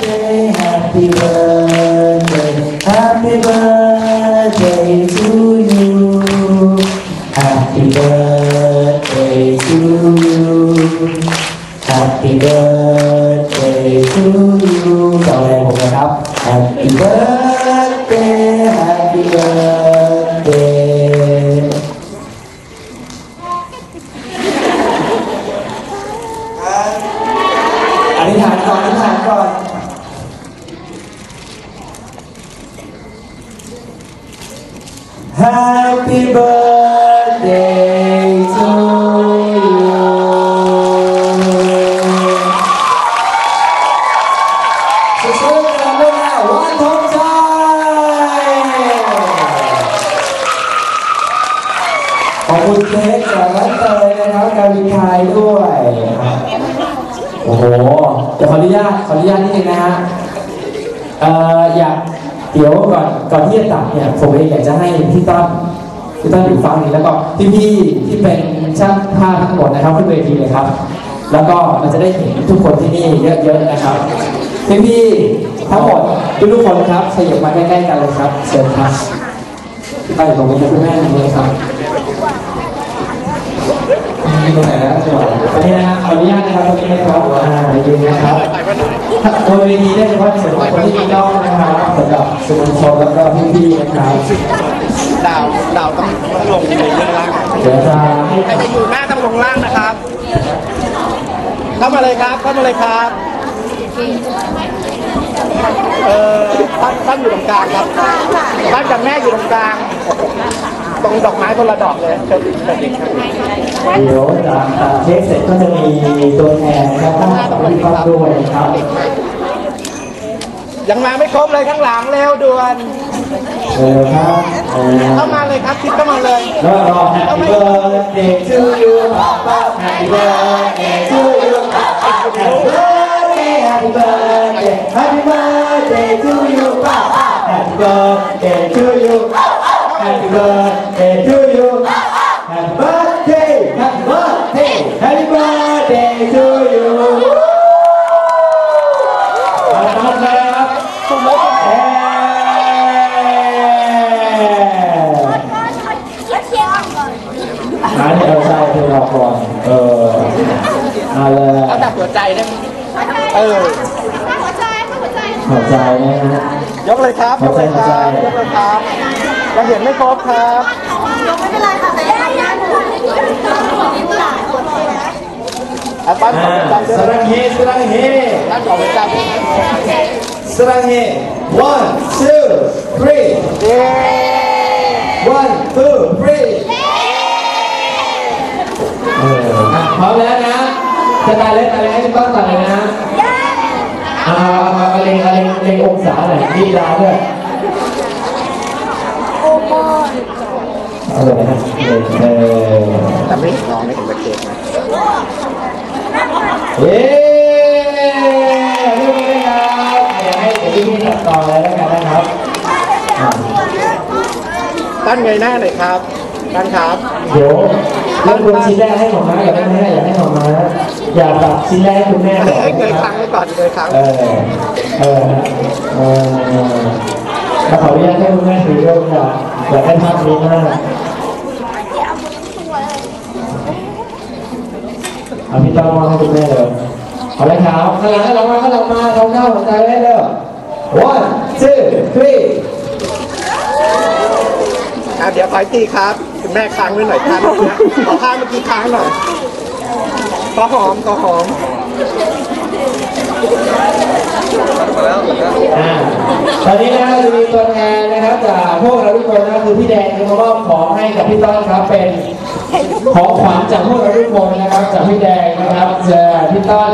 birthday Happy birthday Happy birthday to you Happy birthday to you Happy birthday to you ต่อแรงผมนะครับ Happy birthday Happy birthday อธิษฐานก่อนอธิษฐานก่อน Happy birthday to you สุดๆกันเลยนะวันทองชัยขอบคุณเค้กจากร้านเตยนะครับการบินไทยด้วย โอ้โหเดี๋ยวขออนุญาตขออนุญาตนิดนึงนะฮะเอ่ออยาก เดี๋ยวก่อนก่อนที่จะตัดเนี่ยผมเองอยากจะให้พี่ต้นพี่ต้นอยู่ฝั่งนี้แล้วก็พี่ๆที่เป็นช่างภาพทั้งหมดนะครับขึ้นเวทีเลยครับ แล้วก็มันจะได้เห็นทุกคนที่นี่เยอะๆนะครับพี่ๆทั้งหมดทุกคนครับขยับมาใกล้ๆกันเลยครับเชิญครับพี่ต้นอยู่ตรงนี้นะคุณแม่ตรงนี้ครับตรงไหนนะจังหวะอันนี้นะครับขออนุญาตนะครับตรงนี้นะครับอ่ายืนนะครับบนเวทีได้เฉพาะส่วนคนที่มีกล้องนะครับ สำหรับสื่อมวลชนแล้วก็พี่ๆนะครับดาวดาวต้องต้องลงในเรื่องล่างเดี๋ยวจะให้ใครจะอยู่หน้าต้องลงล่างนะครับเข้ามาเลยครับเข้ามาเลยครับเอ่อท่านท่านอยู่ตรงกลางครับท่านกับแม่อยู่ตรงกลาง ตรงดอกไม้คนละดอกเลยเชิญเชิญครับเดี๋ยวจากตัดเค้กเสร็จก็จะมีตัวแทนนะครับตั้งสำหรับพี่ต้อมด้วยนะครับ ยังมาไม่ครบเลยข้างหลังเร็วด่วน เออครับเออเข้ามาเลยครับคิดเข้ามาเลย แล้วก็ Happy birthday to you Papa Happy birthday to you Happy birthday Happy birthday Happy birthday to you Papa Happy birthday to you Happy birthday to you Happy birthday Happy birthday Happy birthday to you เอาละครับครับสมมติเอ๊อันนี้เออใช่เธอรอก่อนเออเอาเลย เอาดับหัวใจได้ไหมเออขอบใจนะฮะ ยกเลยครับ ยกเลยครับ ยกเลยครับยังเห็นไม่ครบครับอาปั้นขออ่าเป็นจำด้วยสรันะงเฮสรังเฮตั้นขอเป็นจำด้วยนะสรังเฮ one two three เย้ one two three เอออะพร้อมแล้วนะ จะตายเลยตายเลยให้พี่ต้นก่อนเลยนะอ่ามามาเล็งเล็งเล็งองศาหน่อยมีดาวด้วยเอาเลยนะเออแต่ไม่เห็นน้องไม่เห็นตะเกียบนะเย้เรียบร้อยครับเดี๋ยวให้เดี๋ยวพี่ๆตัดต่อเลยแล้วกันนะครับอะตั้นเงยหน้าหน่อยครับ ตั้นครับเดี๋ยวเริ่มดูชิ้นแรกให้หมอม้าอยากได้ไหมอยาให้หมอม้าอย่ากตัดชิ้นแรกให้คุณแม่ก่อนเงยครั้งไว้ก่อนเงยครั้งเออเออเออขออนุญาตให้คุณแม่ถือด้วยอยากอยากได้ภาพนี้มากเอาพี่ต้องมอบให้คุณแม่เลยเอาเลยครับข้างหลังข้างหลังมาข้างหลังมาทำหน้าหัวใจไว้เลย one two three อะเดี๋ยวขออีกทีครับคุณแม่ค้างไว้หน่อยครับขอค้างเมื่อกี้ค้างหน่อยขอหอมขอหอมอ่าตอนนี้นะครับจะมีตัวแทนนะครับจากพวกเราทุกคนนะคือพี่แดงจะมามอบของให้กับพี่ต้นครับเป็นของขวัญจากพวกเราทุกคนนะครับจากพี่แดงนะครับเจอพี่ต้น